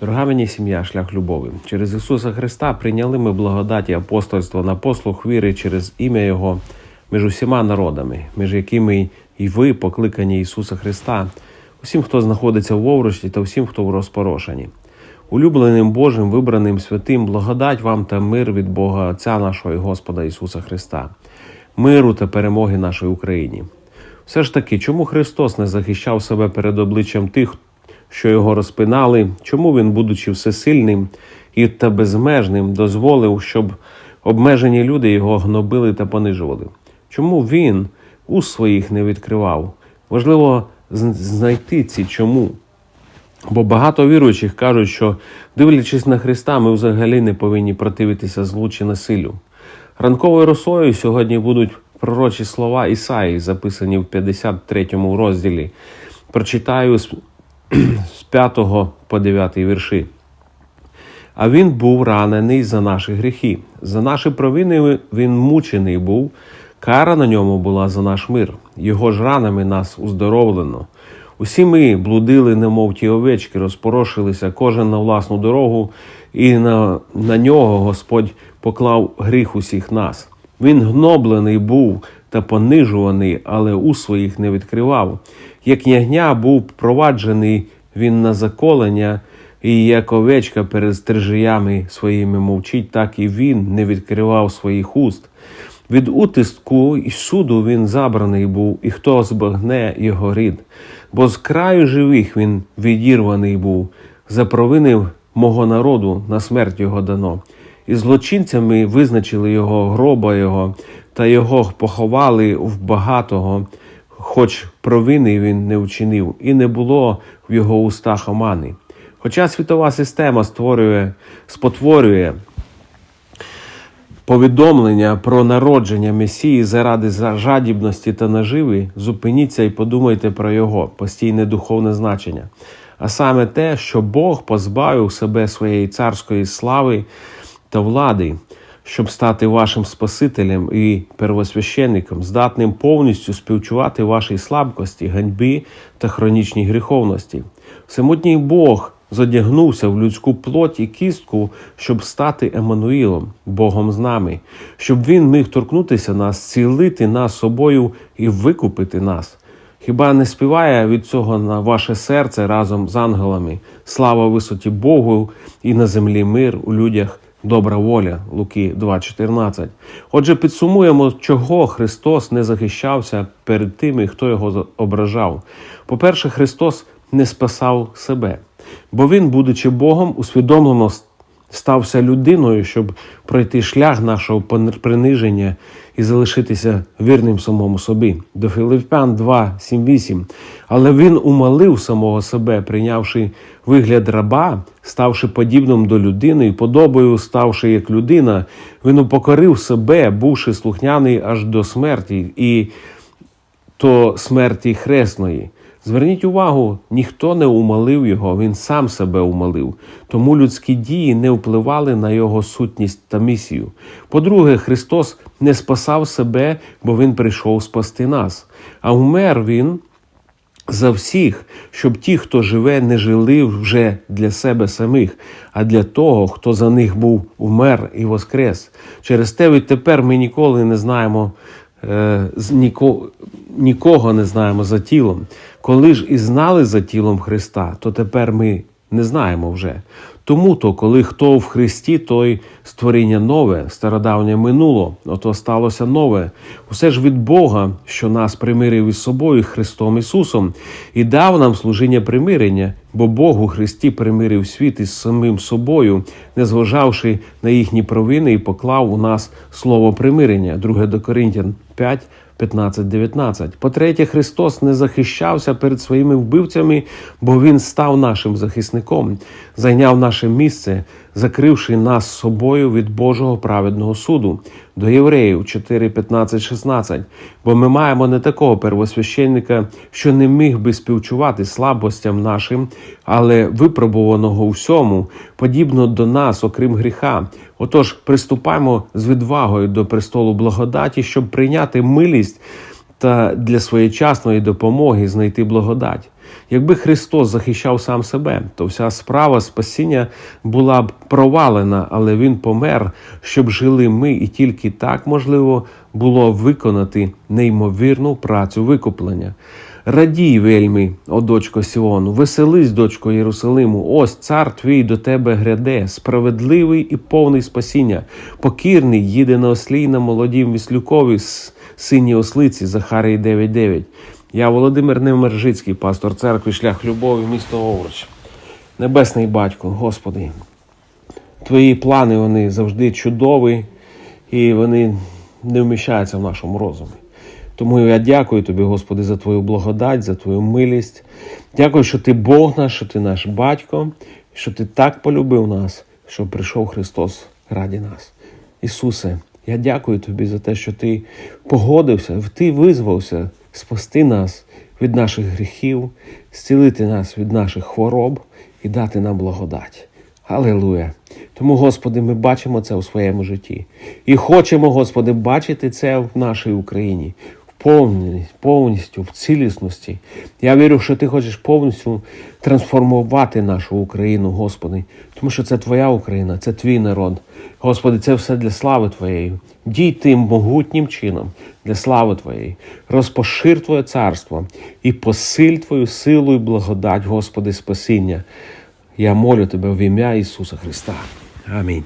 Дорога мені сім'я, шлях любові. Через Ісуса Христа прийняли ми благодаті апостольства на послух віри через ім'я Його між усіма народами, між якими і ви покликані Ісуса Христа, усім, хто знаходиться в Овручі та всім, хто в розпорошенні. Улюбленим Божим, вибраним святим, благодать вам та мир від Бога Отця нашого і Господа Ісуса Христа, миру та перемоги нашій Україні. Все ж таки, чому Христос не захищав себе перед обличчям тих, що його розпинали, чому він, будучи всесильним і та безмежним, дозволив, щоб обмежені люди його гнобили та понижували? Чому він у своїх не відкривав? Важливо знайти ці чому. Бо багато віруючих кажуть, що дивлячись на Христа, ми взагалі не повинні противитися злу чи насилю. Ранковою росою сьогодні будуть пророчі слова Ісаї, записані в 53 розділі. Прочитаю з, з 5 по 9 вірші. А він був ранений за наші гріхи. За наші провини він мучений був. Кара на ньому була за наш мир. Його ж ранами нас уздоровлено. Усі ми блудили, немов ті овечки, розпорошилися кожен на власну дорогу, і на, на нього Господь поклав гріх усіх нас. Він гноблений був та понижуваний, але у своїх не відкривав. Як ягня був проваджений він на заколення, і як овечка перед стрижиями своїми мовчить, так і він не відкривав своїх уст. Від утиску і суду він забраний був, і хто збагне його рід. Бо з краю живих він відірваний був, за провини мого народу на смерть його дано. І злочинцями визначили його гроба його, та його поховали в багатого, хоч провини він не вчинив, і не було в його устах омани. Хоча світова система створює, спотворює повідомлення про народження Месії заради жадібності та наживи, зупиніться і подумайте про його постійне духовне значення. А саме те, що Бог позбавив себе своєї царської слави та влади, щоб стати вашим Спасителем і первосвященником, здатним повністю співчувати вашій слабкості, ганьбі та хронічній гріховності. Всемутній Бог задягнувся в людську плоть і кістку, щоб стати Еммануїлом, Богом з нами, щоб він міг торкнутися нас, цілити нас собою і викупити нас. Хіба не співає від цього на ваше серце разом з ангелами? Слава висоті Богу і на землі мир у людях добра воля. Луки 2.14. Отже, підсумуємо, чого Христос не захищався перед тими, хто його ображав. По-перше, Христос не спасав себе, бо він, будучи Богом, усвідомлено стався людиною, щоб пройти шлях нашого приниження і залишитися вірним самому собі. До Филиппян 2, 7, 8. Але він умалив самого себе, прийнявши вигляд раба, ставши подібним до людини і подобою, ставши як людина, він упокорив себе, бувши слухняний аж до смерті, і то смерті хресної. Зверніть увагу, ніхто не умалив його, він сам себе умалив. Тому людські дії не впливали на його сутність та місію. По-друге, Христос не спасав себе, бо Він прийшов спасти нас. А умер Він за всіх, щоб ті, хто живе, не жили вже для себе самих, а для того, хто за них був умер і воскрес. Через те відтепер ми ніколи не знаємо. Е, Нікого не знаємо за тілом. Коли ж і знали за тілом Христа, то тепер ми не знаємо вже. Тому то, коли хто в Христі, той створіння нове, стародавнє минуло, ото сталося нове. Усе ж від Бога, що нас примирив із собою Христом Ісусом, і дав нам служіння примирення, бо Бог у Христі примирив світ із самим собою, не зважавши на їхні провини, і поклав у нас слово примирення. 2 до Коринтян 5, 15-19. По-третє, Христос не захищався перед своїми вбивцями, бо Він став нашим захисником, зайняв наше місце, закривши нас собою від Божого праведного суду. До Євреїв 4, 15, 16. Бо ми маємо не такого первосвященника, що не міг би співчувати слабостям нашим, але випробуваного у всьому, подібно до нас, окрім гріха. Отож, приступаймо з відвагою до престолу благодаті, щоб прийняти милість та для своєчасної допомоги знайти благодать. Якби Христос захищав сам себе, то вся справа спасіння була б провалена, але Він помер, щоб жили ми, і тільки так можливо було виконати неймовірну працю викуплення. Радій вельми, о дочко Сіону, веселись, дочко Єрусалиму, ось цар твій до тебе гряде, справедливий і повний спасіння, покірний їде на ослі на молодім віслюкові, с- синій ослиці Захарії 9.9. Я Володимир Невмержицький, пастор церкви Шлях Любові, місто Овруч. Небесний батько, Господи, Твої плани вони завжди чудові і вони не вміщаються в нашому розумі. Тому я дякую тобі, Господи, за твою благодать, за твою милість. Дякую, що ти Бог наш, що ти наш батько, що ти так полюбив нас, що прийшов Христос раді нас. Ісусе, я дякую тобі за те, що ти погодився, ти визвався спасти нас від наших гріхів, зцілити нас від наших хвороб і дати нам благодать. Алілуя! Тому, Господи, ми бачимо це у своєму житті. І хочемо, Господи, бачити це в нашій Україні повністю, в цілісності. Я вірю, що Ти хочеш повністю трансформувати нашу Україну, Господи, тому що це Твоя Україна, це Твій народ. Господи, це все для слави Твоєї. Дій тим могутнім чином для слави Твоєї. Розпошир Твоє царство і посиль Твою силу і благодать, Господи, спасіння. Я молю Тебе в ім'я Ісуса Христа. Амінь.